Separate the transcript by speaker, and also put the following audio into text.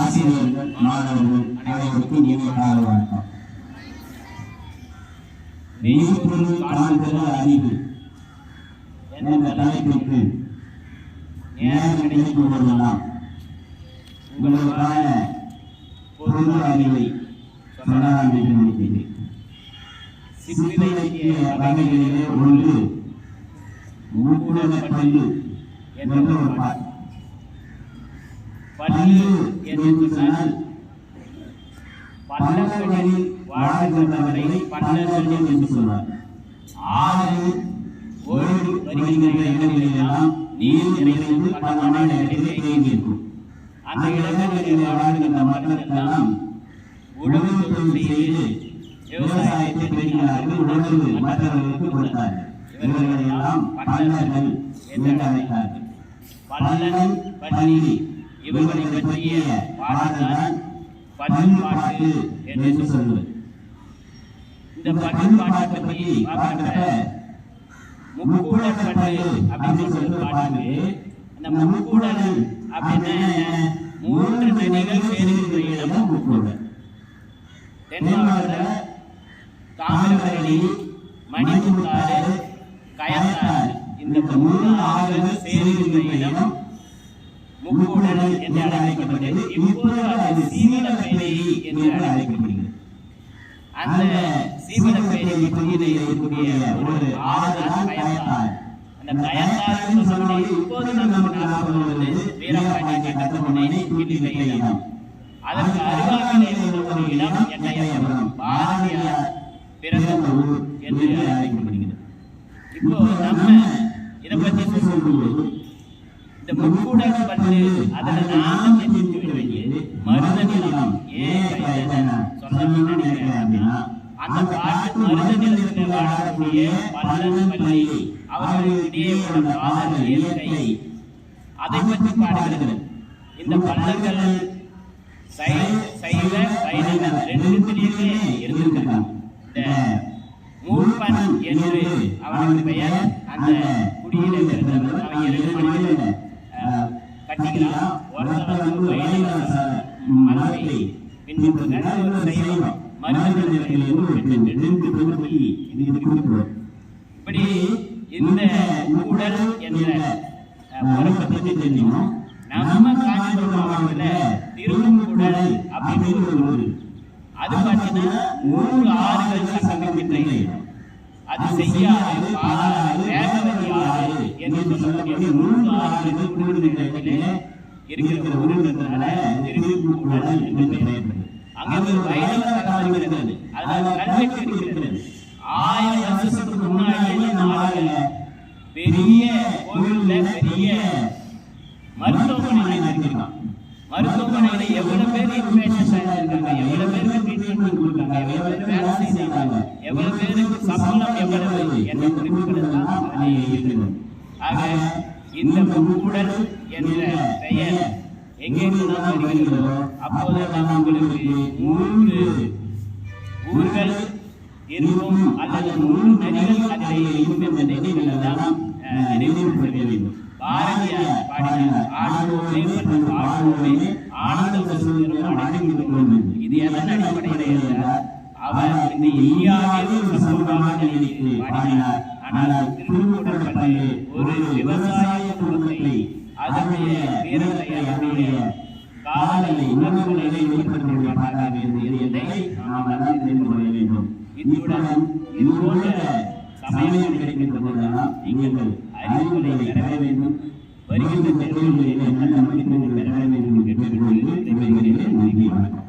Speaker 1: ஆசிரியர்கள் மாணவர்கள் அனைவருக்கும் இனிய காலை வணக்கம். மெய்ப்பொருள் காண்பது அறிவு என்ற தலைப்பிற்கு நேரம் கிடைக்கும் போதெல்லாம் உங்களுக்கான பொருள் அறிவை சொல்லலாம் என்று நினைக்கிறேன். சிற்றிலக்கிய வகைகளிலே ஒன்று முக்குடல பல்லு என்ற ஒரு பாட்டு. பல்லு என்று சொன்னால் பல்லவர்களில் வாழ்கின்றவரை பல்லர்கள் என்று சொல்வார் ஆறு ஓடி வருகின்ற இடங்களிலெல்லாம் நீர் நிறைந்து பல மலைகளிலே தேங்கியிருக்கும் அந்த இடங்களிலே வாழ்கின்ற மக்களுக்கெல்லாம் உழவு தொழில் செய்து விவசாயத்தை பெறுகிறார்கள் உணவு மற்றவர்களுக்கு கொடுத்தார்கள். இவர்களை எல்லாம் பல்லர்கள் என்று அழைத்தார்கள். பல்லன் பள்ளி இவர்களை பற்றிய பாடல்தான் பண்பாட்டு என்று சொல்வது. இந்த பண்பாட்டை பற்றி பார்க்கிறப்ப முக்கூடல் பட்டு அப்படின்னு சொல்ற பாட்டு அந்த முக்கூடல் அப்படின்னா மூன்று நதிகள் சேருகின்ற இடம் முக்கூடல். தென்மாவட்ட தாமிரபரணி மணிமுத்தாறு கயத்தாறு இந்த மூணு ஆறுகள் சேருகின்ற இடம் முக்கூடல் என்று அழைக்கப்பட்டது. இப்போது அது சீவனப்பேரி என்று அழைக்கப்படுகிறது. அந்த சீவனப்பேரி பகுதியில் இருக்கக்கூடிய ஒரு ஆறுதான் கயத்தாறு. அந்த கயத்தாறு சொன்னோடனே இப்போது நமக்கு ஞாபகம் வருவது வீரபாண்டிய கட்டபொம்மனை கீழில் இடம். அதற்கு அருகாமையில் இருக்கிற ஒரு இடம் எட்டயபுரம். பாரதியார் பிறந்த ஊர் என்று அழைக்கப்படுகிறது. இப்போ நம்ம இதை பற்றி சொல்லும்போது முக்கூடல் பட்டு அதில் நாம தெரிஞ்சுக்க வேண்டியது மருத நிலம் ஏன் அப்படின்னா அந்த பாட்டு மருத நிலத்தில் வாழக்கூடிய பல்லன் பள்ளி அவர்களுக்கிடையே உள்ள காதல் இயற்கை அதை பற்றி பாடுகிறது இந்த பல்லங்கள் சைவ சைவ ரெண்டுத்திலேயுமே இருந்திருக்கிறான் இந்த மூப்பன் என்று அவனுக்கு பெயர் அந்த குடியில பிறந்தவன் அவன் இரண்டு மனிதன் கட்டிக்கிறான் ஒருத்தன் வந்து வைணவ ச- மரபை பின்பற்றுகிறான் ஒரு சைவம் மருதநிலத்தில் இருந்து ஒரு பெண் ரெண்டு பெண்ணுக்கு இது இது குறிப்பிடும் இப்படி இந்த உடல் என்ற பொறுப்பை பற்றி தெரிஞ்சுக்கணும். நம்ம காஞ்சிபுரம் மாவட்டத்தில் திருமுக்கூடல் அப்படின்னு ஒரு ஊர். அது பார்த்தீங்கன்னா மூன்று ஆறுகள் சங்கமிக்கின்ற அது செய்யாது என்று சொல்லக்கூடிய மூன்று ஆறுகள் என்று பெயர் அங்கே ஒரு வைணவ தகவல் இருக்கிறது. அதனால கல்வெட்டு இருக்கிறது. ஆயிரம் வருஷத்துக்கு முன்னாடியே பெரிய கோவில்ல பெரிய மருத்துவமனை இருக்கான் மருத்துவமனையில எவ்வளவு பேர் இருக்காங்க எவ்வளவு பேருக்கு ட்ரீட்மெண்ட் கொடுக்காங்க எவ்வளவு பேர் வேலை எவ்வளவு சம்பளம் எவ்வளவு என்ற குறிப்புகள் தான் அதிலே இருக்கிறது ஆக இந்த முக்கூடல் என்ற பெயர் எங்கெங்கு நாம் வருகிறதோ அப்போதெல்லாம் உங்களுக்கு மூன்று ஊர்கள் இருக்கும் அல்லது மூன்று நதிகள் அதிலே இருக்கும் என்ற நதிகள் எல்லாம் நினைவுபடுத்த வேண்டும். பாரதியார் பாடினார் ஆடுவோமே மற்றும் ஆடுவோமே ஆனந்த இது எதன் அடிப்படையில் அவர் இந்த இந்தியாவில் ஒரு சமூகமாக நினைத்து பாடினார். ஆனால் திருமுகப்பள்ளி ஒரு விவசாய குடும்பத்தை அதனுடைய வீரத்தை அதனுடைய காலநிலை உணர்வு நிலை ஏற்படுத்தக்கூடிய பாட்டாக இருந்தது என்பதை நாம் எல்லாம் தெரிந்து கொள்ள வேண்டும். இத்துடன் இது போன்ற சமயம் கிடைக்கின்ற போதெல்லாம் எங்கள் அறிவுரையை பெற வேண்டும். வருகின்ற பெற்றோர்களை நல்ல மதிப்பெண்கள் பெற வேண்டும் என்று கேட்டுக்கொண்டு நன்றி வணக்கம்.